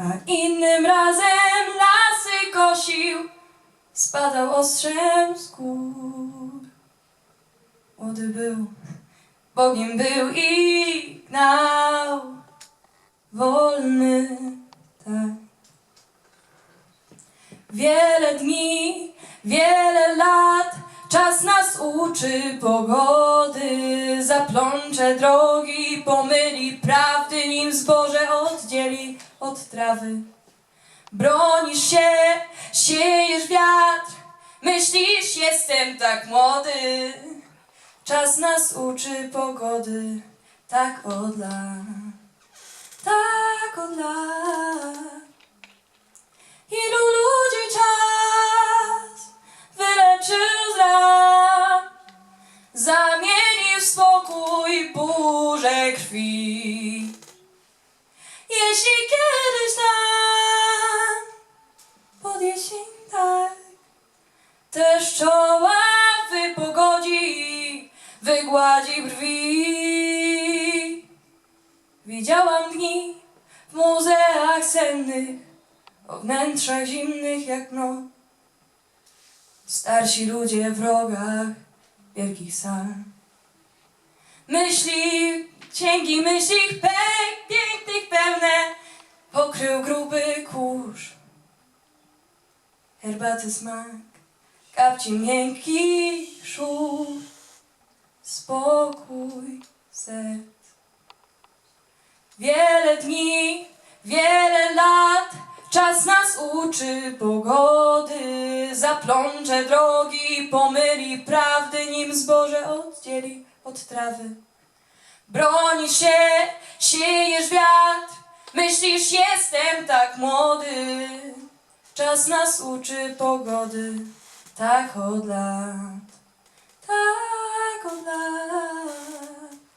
a innym razem lasy kosił, spadał ostrzem z gór. Młody był, Bogiem był i gnał wolny tak. Wiele dni, wiele lat, czas nas uczy pogody, zaplącze drogi, pomyli prawdy, nim zboże trawy. Bronisz się, siejesz wiatr, myślisz, jestem tak młody. Czas nas uczy pogody, tak od lat, tak od lat. Ilu ludzi czas wyleczył z ran, zamienił w spokój burzę krwi. Jeśli kiedyś tam pod jesień tak też czoła wypogodzi, wygładzi brwi. Widziałam dni w muzeach sennych, o wnętrzach zimnych jak noc. Starsi ludzie w rogach wielkich sal. Myśli, cienki myśli pełne, pokrył gruby kurz. Herbaty smak, kapci miękki szur, spokój serc. Wiele dni, wiele lat, czas nas uczy pogody, zaplącze drogi, pomyli prawdy, nim zboże oddzieli od trawy. Bronisz się, siejesz wiatr, myślisz jestem tak młody. Czas nas uczy pogody, tak od lat.